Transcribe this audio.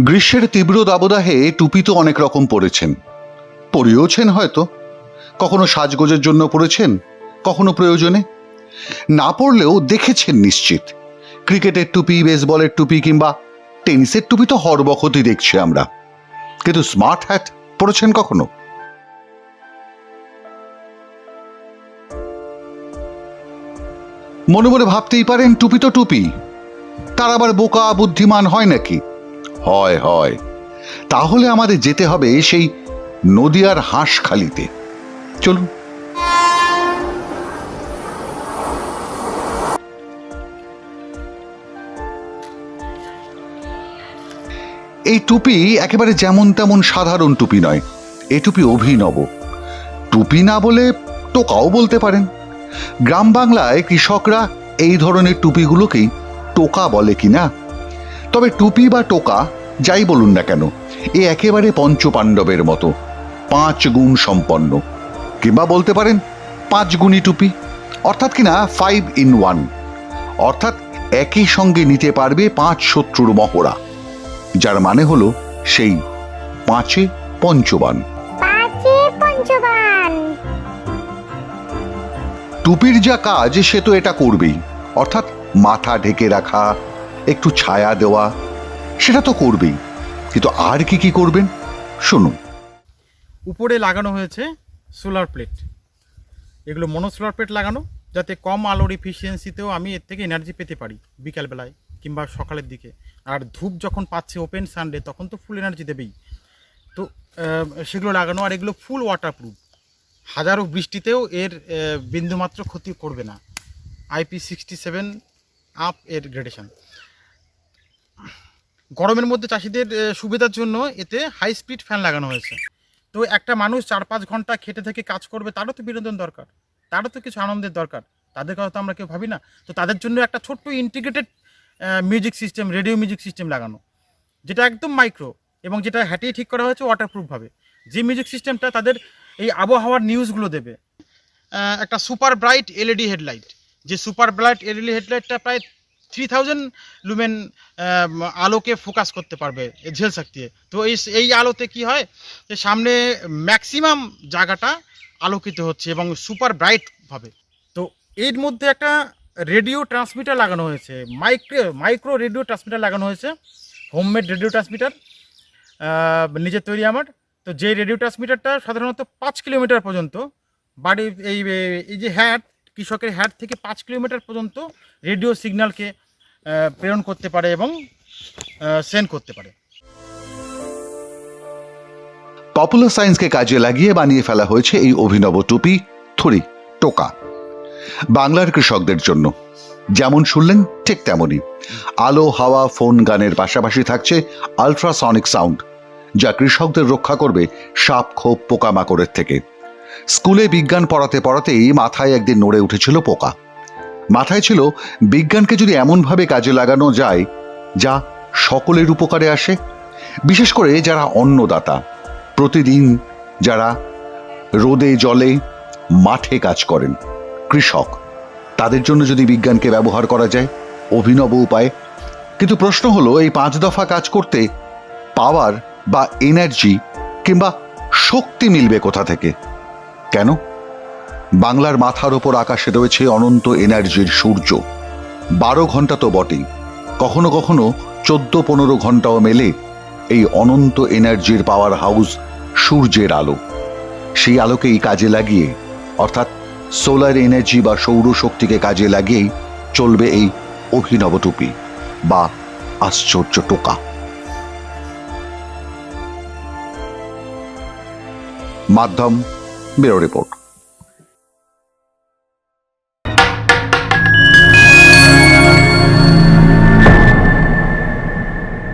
গ্রীষ্মের তীব্র দাবদাহে টুপি তো অনেক রকম পরেছেন। পরিয়েওছেন হয়তো। কখনো সাজগোজের জন্য পরেছেন, কখনো প্রয়োজনে। না পড়লেও দেখেছেন নিশ্চিত। ক্রিকেটের টুপি, বেসবলের টুপি কিংবা টেনিসের টুপি তো হরবক্ষতি দেখছি আমরা। কিন্তু স্মার্ট হ্যাট পরেছেন কখনো? মনে মনে ভাবতেই পারেন, টুপি তো টুপি। তার আবার বোকা, বুদ্ধিমান হয় নাকি? হয় হয়। তাহলে আমাদের যেতে হবে সেই নদিয়ার হাঁসখালিতে। চলুন। এই টুপি একেবারে যেমন তেমন সাধারণ টুপি নয়, এ টুপি অভিনব। টুপি না বলে টোকাও বলতে পারেন। গ্রাম বাংলায় কৃষকরা এই ধরনের টুপিগুলোকেই টোকা বলে কি না তবে টুপি বা টোকা যাই বলুন না কেন এ একেবারে পঞ্চপাণ্ডবের মতো পাঁচ গুণ সম্পন্ন। কিংবা বলতে পারেন পাঁচ গুণী টুপি অর্থাৎ কিনা ফাইভ ইন ওয়ান অর্থাৎ একই সঙ্গে নিতে পারবে পাঁচ শত্রুর মহড়া যার মানে হলো সেই পাঁচে পঞ্চবান। পাঁচে পঞ্চবান। টুপির যা কাজ সে তো এটা করবেই অর্থাৎ মাথা ঢেকে রাখা একটু ছায়া দেওয়া, সেটা তো করবেই। কিন্তু আর কি কি করবেন? শুনুন। উপরে লাগানো হয়েছে সোলার প্লেট। এগুলো মনো সোলার প্লেট লাগানো, যাতে কম আলোর এফিসিয়েন্সিতেও আমি এর থেকে এনার্জি পেতে পারি বিকালবেলায় কিংবা সকালের দিকে। আর ধূপ যখন পাচ্ছে ওপেন সানডে তখন তো ফুল এনার্জি দেবেই। তো সেগুলো লাগানো, আর এগুলো ফুল ওয়াটারপ্রুফ হাজারো বৃষ্টিতেও এর বিন্দুমাত্র ক্ষতি করবে না। আইপি সিক্সটি সেভেন আপ এর গ্রেডেশন গরমের মধ্যে চাষিদের সুবিধার জন্য এতে হাই স্পিড ফ্যান লাগানো হয়েছে। তো একটা মানুষ চার পাঁচ ঘণ্টা খেটে থেকে কাজ করবে, তারও তো বিনোদন দরকার, তারও তো কিছু আনন্দের দরকার। তাদের কথা তো আমরা কেউ ভাবি না। তো তাদের জন্য একটা ছোট্ট integrated music system radio music system লাগানো, যেটা একদম মাইক্রো এবং যেটা হ্যাটেই ঠিক করা হয়েছে ওয়াটারপ্রুফভাবে যে মিউজিক সিস্টেমটা তাদের এই আবহাওয়ার নিউজগুলো দেবে। একটা সুপার ব্রাইট এলইডি হেডলাইট যে সুপার ব্রাইট এলইডি হেডলাইটটা প্রায় থ্রি থাউজেন্ড লুমেন আলোকে ফোকাস করতে পারবে ঝেল শক্তি তো এই এই আলোতে কি হয়? যে সামনে ম্যাক্সিমাম জায়গাটা আলোকিত হচ্ছে এবং সুপার ব্রাইটভাবে তো এর মধ্যে একটা রেডিও ট্রান্সমিটার লাগানো হয়েছে। মাইক্রো মাইক্রো রেডিও ট্রান্সমিটার লাগানো হয়েছে। হোমমেড রেডিও ট্রান্সমিটার নিজের তৈরি আমার। তো যে রেডিও ট্রান্সমিটারটা সাধারণত পাঁচ কিলোমিটার পর্যন্ত বাড়ি এই এই যে হ্যাট কৃষকের হ্যাট থেকে পাঁচ কিলোমিটার পর্যন্ত রেডিও সিগন্যালকে প্রেরণ করতে পারে এবং সেন্ড করতে পারে। পপুলার সায়েন্সকে কাজে লাগিয়ে বানিয়ে ফেলা হয়েছে এই অভিনব টুপি, থুরি, টোকা। বাংলার কৃষকদের জন্য যেমন শুনলেন, ঠিক তেমনই। আলো, হাওয়া, ফোন, গানের পাশাপাশি থাকছে আলট্রাসনিক সাউন্ড যা কৃষকদের রক্ষা করবে সাপ, খোপ, পোকামাকড়ের থেকে। স্কুলে বিজ্ঞান পড়াতে পড়াতেই মাথায় একদিন নড়ে উঠেছিল পোকা। মাথায় ছিল, বিজ্ঞানকে যদি এমনভাবে কাজে লাগানো যায়, যা সকলের উপকারে আসে, বিশেষ করে যারা অন্নদাতা, প্রতিদিন যারা রোদে, জলে, মাঠে কাজ করেন, কৃষক, তাদের জন্য যদি বিজ্ঞানকে ব্যবহার করা যায়, অভিনব উপায়ে। কিন্তু প্রশ্ন হলো, এই পাঁচ দফা কাজ করতে পাওয়ার বা এনার্জি কিংবা শক্তি মিলবে কোথা থেকে? কেন? বাংলার মাথার ওপর আকাশে রয়েছে অনন্ত এনার্জির সূর্য। বারো ঘণ্টা তো বটেই। কখনো কখনো চোদ্দ পনেরো ঘন্টাও মেলে এই অনন্ত এনার্জির পাওয়ার হাউস সূর্যের আলো। সেই আলোকেই কাজে লাগিয়ে, অর্থাৎ সোলার এনার্জি বা সৌরশক্তিকে কাজে লাগিয়েই চলবে এই অভিনব টুপি বা আশ্চর্য টোকা। মাধ্যম ব্যুরো রিপোর্ট।